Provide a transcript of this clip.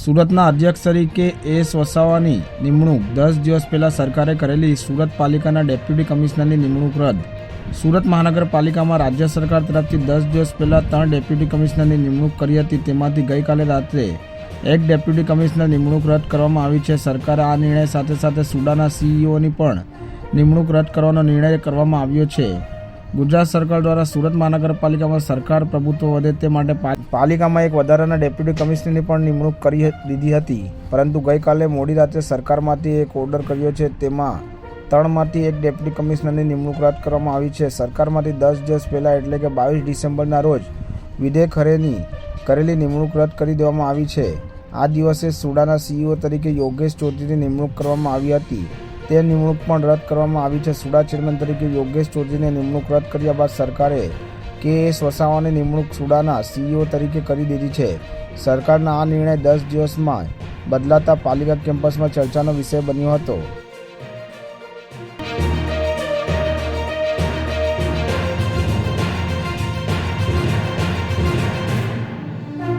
સુરતના અધ્યક્ષ તરીકે એસ વસાવાની નિમણૂક. દસ દિવસ પહેલાં સરકારે કરેલી સુરત પાલિકાના ડેપ્યુટી કમિશનરની નિમણૂક રદ. સુરત મહાનગરપાલિકામાં રાજ્ય સરકાર તરફથી દસ દિવસ પહેલાં ત્રણ ડેપ્યુટી કમિશનરની નિમણૂક કરી હતી. તેમાંથી ગઈકાલે રાત્રે એક ડેપ્યુટી કમિશનર નિમણૂક રદ કરવામાં આવી છે. સરકારે આ નિર્ણય સાથે સાથે સુડાના સીઈઓની પણ નિમણૂક રદ કરવાનો નિર્ણય કરવામાં આવ્યો છે. ગુજરાત સરકાર દ્વારા સુરત મહાનગરપાલિકામાં સરકાર પ્રભુત્વ વધે તે માટે પાલિકામાં એક વધારાના ડેપ્યુટી કમિશનરની પણ નિમણૂક કરી દીધી હતી. પરંતુ ગઈકાલે મોડી રાત્રે સરકારમાંથી એક ઓર્ડર કર્યો છે. તેમાં ત્રણમાંથી એક ડેપ્યુટી કમિશનરની નિમણૂક રદ કરવામાં આવી છે. સરકારમાંથી દસ દિવસ પહેલાં એટલે કે બાવીસ ડિસેમ્બરના રોજ વિધેય ખરેની કરેલી નિમણૂક રદ કરી દેવામાં આવી છે. આ દિવસે સુડાના સીઈઓ તરીકે યોગેશ ચૌધરીની નિમણૂક કરવામાં આવી હતી. તે નિમણૂક પણ રદ કરવામાં આવી છે. સુડા ચેરમેન તરીકે યોગેશ ચૌધરીની નિમણૂક રદ કર્યા બાદ સરકારે કે એસ વસાવાની નિમણૂક સુડાના સીઈઓ તરીકે કરી દીધી છે. સરકારના આ નિર્ણય દસ દિવસમાં બદલાતા પાલિકા કેમ્પસમાં ચર્ચાનો વિષય બન્યો હતો.